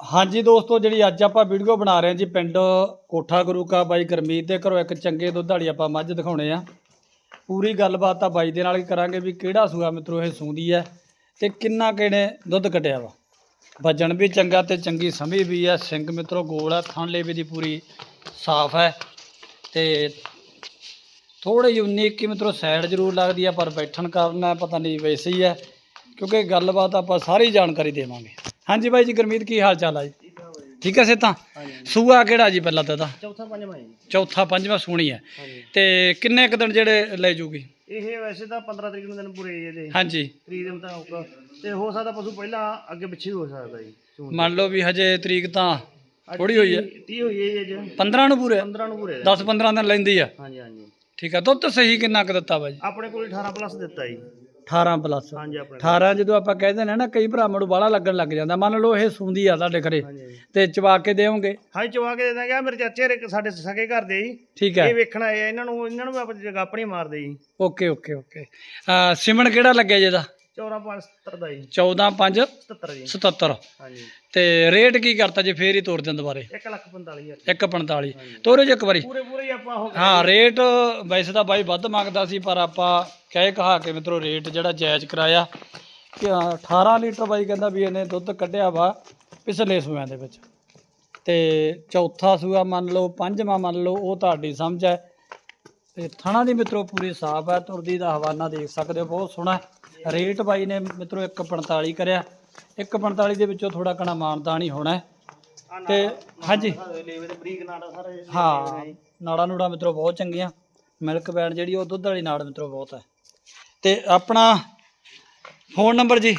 ਹਾਂਜੀ ਦੋਸਤੋ, ਜਿਹੜੀ ਅੱਜ ਆਪਾਂ ਵੀਡੀਓ ਬਣਾ ਰਹੇ ਹਾਂ ਜੀ, ਪਿੰਡ ਕੋਠਾ ਗੁਰੂ ਕਾ ਬਾਈ ਗਰਮੀਤ ਦੇ ਘਰੋਂ ਇੱਕ ਚੰਗੇ ਦੁੱਧ ਵਾਲੀ ਆਪਾਂ ਮੱਝ ਦਿਖਾਉਣੇ ਆ। ਪੂਰੀ ਗੱਲਬਾਤ ਤਾਂ ਬਾਈ ਦੇ ਨਾਲ ਹੀ ਕਰਾਂਗੇ ਵੀ ਕਿਹੜਾ ਸੂਆ ਮਿੱਤਰੋ ਇਹ ਸੂੰਦੀ ਹੈ ਤੇ ਕਿੰਨਾ ਕਿਹੜੇ ਦੁੱਧ ਕੱਢਿਆ ਵਾ। ਵਜਣ ਵੀ ਚੰਗਾ ਤੇ ਚੰਗੀ ਸਮੀ ਵੀ ਹੈ, ਸਿੰਘ ਮਿੱਤਰੋ ਗੋਲ ਹੈ ਥਣ ਲੇਵੇ ਦੀ ਪੂਰੀ ਸਾਫ਼ ਹੈ। ਤੇ ਥੋੜੀ ਜਿਹੀ 19 ਕੀ ਮਿੱਤਰੋ ਸਾਈਡ ਜ਼ਰੂਰ ਲੱਗਦੀ ਆ, ਪਰ ਬੈਠਣ ਕਾਰਨ ਪਤਾ ਨਹੀਂ ਵੈਸੇ ਹੀ ਹੈ, ਕਿਉਂਕਿ ਗੱਲਬਾਤ ਆਪਾਂ ਸਾਰੀ ਜਾਣਕਾਰੀ ਦੇਵਾਂਗੇ। ਹਾਂਜੀ ਬਾਈ ਜੀ ਗੁਰਮੀਤ ਕੀ ਹਾਲ ਚਾਲ ਆ ਜੀ? ਠੀਕ ਹੈ ਸੇਤਾ ਸੂਆ ਕਿਹੜਾ ਜੀ ਪਹਿਲਾਂ ਤਾਂ ਇਹਦਾ? ਚੌਥਾ ਪੰਜਵਾਂ ਜੀ। ਚੌਥਾ ਪੰਜਵਾਂ ਸੂਣੀ ਹੈ। ਹਾਂਜੀ। ਤੇ ਕਿੰਨੇ ਕੁ ਦਿਨ ਜਿਹੜੇ ਲੈ ਜੂਗੀ? ਇਹ ਵੈਸੇ ਤਾਂ 15 ਤਰੀਕ ਨੂੰ ਦਿਨ ਪੂਰੇ ਇਹਦੇ। ਹਾਂਜੀ। ਤਰੀਕ ਦੇ ਮੁਤਾਬਕ ਤੇ ਹੋ ਸਕਦਾ ਪਸ਼ੂ ਪਹਿਲਾਂ ਅੱਗੇ ਪਿੱਛੇ ਵੀ ਹੋ ਸਕਦਾ ਜੀ ਸੂਣ ਮੰਨ ਲਓ ਵੀ ਹਜੇ ਤਰੀਕ ਤਾਂ ਥੋੜੀ ਹੋਈ ਹੈ। 30 ਹੋਈ ਹੈ ਜੀ ਅੱਜ 15 ਨੂੰ ਪੂਰੇ? 15 ਨੂੰ ਪੂਰੇ 10 15 ਦਿਨ ਲੈਂਦੀ ਆ। ਹਾਂਜੀ ਹਾਂਜੀ। ਠੀਕ ਆ ਦੁੱਧ ਸਹੀ ਕਿੰਨਾ ਕੁ ਦਿੱਤਾ ਬਾਈ ਆਪਣੇ ਕੋਲ 18 ਪਲੱਸ ਦਿੱਤਾ ਜੀ। 18 ਪਲੱਸ ਅਠਾਰਾਂ ਜਦੋਂ ਆਪਾਂ ਕਹਿੰਦੇ ਦਿੰਦੇ ਨਾ ਕਈ ਭਰਾਵਾਂ ਨੂੰ ਬਾਲਾ ਲੱਗਣ ਲੱਗ ਜਾਂਦਾ। ਮੰਨ ਲਓ ਇਹ ਸੁੰਦੀ ਆ ਤੁਹਾਡੇ ਘਰੇ ਤੇ ਚਵਾ ਕੇ ਦੇਵੋਗੇ। ਹਾਂਜੀ ਚਵਾ ਕੇ ਦੇ ਆ ਮੇਰੇ ਚਾਚੇ ਰੇ- ਸਾਡੇ ਸਕੇ ਘਰ ਦੇ ਜੀ। ਠੀਕ ਹੈ। ਇਹ ਵੇਖਣ ਆਏ ਆ ਇਹਨਾਂ ਨੂੰ ਇਹਨਾਂ ਨੂੰ ਆਪਾਂ ਜਗਾਪਣੀ ਮਾਰਦੇ ਜੀ ਓਕੇ ਓਕੇ ਓਕੇ। ਅਹ ਸਿਮਣ ਕਿਹੜਾ ਲੱਗਿਆ ਜਿਹਦਾ? 14577 ਦਾ ਜੀ। 14577 ਤੇ ਰੇਟ ਕੀ ਕਰਤਾ ਜੇ? ਫੇਰ ਹੀ ਤੋੜ ਦਿੰਦੇ ਦੁਬਾਰੇ। 145000 145 ਤੋਰੇ ਜੇ ਇੱਕ ਵਾਰੀ। ਪੂਰੇ ਪੂਰੇ ਹੀ ਆਪਾਂ ਹੋ ਹਾਂ ਰੇਟ ਵੈਸੇ ਤਾਂ ਬਾਈ ਵੱਧ ਮੰਗਦਾ ਸੀ ਪਰ ਆਪਾਂ ਕਹਿ ਕਹਾ ਕੇ ਮਿੱਤਰੋ ਰੇਟ ਜਿਹੜਾ ਜਾਇਜ਼ ਕਰਾਇਆ। 18 ਲੀਟਰ ਬਾਈ ਕਹਿੰਦਾ ਵੀ ਇਹਨੇ ਦੁੱਧ ਕੱਢਿਆ ਵਾ ਪਿਛਲੇ ਸੂਆਂ ਦੇ ਵਿੱਚ। ਤੇ ਚੌਥਾ ਸੂਆ ਮੰਨ ਲਓ ਪੰਜਵਾਂ ਮੰਨ ਲਓ ਉਹ ਤੁਹਾਡੀ ਸਮਝ ਹੈ। ਤੇ ਥਣਾ ਦੀ ਮਿੱਤਰੋ ਪੂਰੀ ਸਾਫ਼ ਹੈ ਤੁਰਦੀ ਦਾ ਹਵਾਨਾ ਦੇਖ ਸਕਦੇ ਹੋ ਬਹੁਤ ਸੋਹਣਾ ਹੈ। ਰੇਟ ਬਾਈ ਨੇ ਮਿੱਤਰੋ 145 ਕਰਿਆ। 145 ਦੇ ਵਿੱਚੋਂ ਥੋੜਾ ਕਣਾ ਮਾਨਦਾਨ ਹੀ। ਹੋਣਾ ਤੇ ਹਾਂਜੀ। ਹਾਂ ਨਾੜਾ ਨੂੜਾ ਮਿੱਤਰੋ ਬਹੁਤ ਚੰਗੀਆਂ। ਮਿਲਕ ਬੈਂਡ ਜਿਹੜੀ ਉਹ ਦੁੱਧ ਵਾਲੀ ਨਾੜ ਮਿੱਤਰੋ ਬਹੁਤ ਹੈ। ਤੇ ਆਪਣਾ ਫੋਨ ਨੰਬਰ ਜੀ।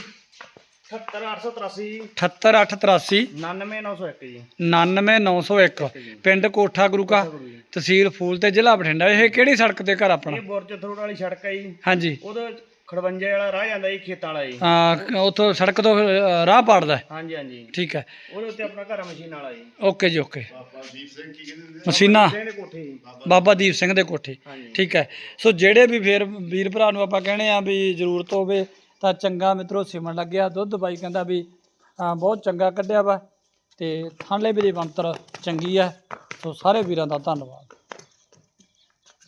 78883 78883 99901 ਜੀ। 99901 ਪਿੰਡ ਕੋਠਾ ਗੁਰੂ ਕਾ ਤਹਿਸੀਲ ਫੂਲ ਤੇ ਜ਼ਿਲ੍ਹਾ ਬਠਿੰਡਾ। ਇਹ ਕਿਹੜੀ ਸੜਕ ਤੇ ਘਰ ਆਪਣਾ? ਇਹ ਬੁਰਜ ਥਰੋੜ ਵਾਲੀ ਸੜਕ ਹੈ ਜੀ। ਹਾਂਜੀ। ਉਹਦੇ ਖੜਵੰਜੇ ਵਾਲਾ ਰਾਹ ਜਾਂਦਾ ਜੀ ਖੇਤਾਂ ਵਾਲਾ ਜੀ। ਆ ਉਥੋਂ ਸੜਕ ਤੋਂ ਰਾਹ ਪਾੜਦਾ ਹੈ। ਹਾਂਜੀ ਹਾਂਜੀ। ਠੀਕ ਹੈ। ਉਹਦੇ ਉੱਤੇ ਆਪਣਾ ਘਰ ਮਸ਼ੀਨ ਵਾਲਾ ਜੀ। ਓਕੇ ਜੀ ਓਕੇ। ਮਸ਼ੀਨਾ। ਦੇ ਕੋਠੇ ਜੀ। ਬਾਬਾ ਦੀਪ ਸਿੰਘ ਦੇ ਕੋਠੇ। ਹਾਂਜੀ। ਠੀਕ ਹੈ। ਸੋ ਜਿਹੜੇ ਵੀ ਫੇਰ ਵੀਰ ਭਰਾ ਨੂੰ ਆਪਾਂ ਕਹਿੰਦੇ ਆ ਵੀ ਜ਼ਰੂਰਤ ਹੋਵੇ ਤਾਂ ਚੰਗਾ ਮਿੱਤਰੋ ਸਿਮਣ ਲੱਗਿਆ ਦੁੱਧ ਬਾਈ ਕਹਿੰਦਾ ਵੀ ਬਹੁਤ ਚੰਗਾ ਕੱਢਿਆ ਵਾ ਤੇ ਥਾਂਲੇ ਵੀ ਦੀ ਬਣਤਰ ਚੰਗੀ ਹੈ ਸੋ ਸਾਰੇ ਵੀਰਾਂ ਦਾ ਧੰਨਵਾਦ।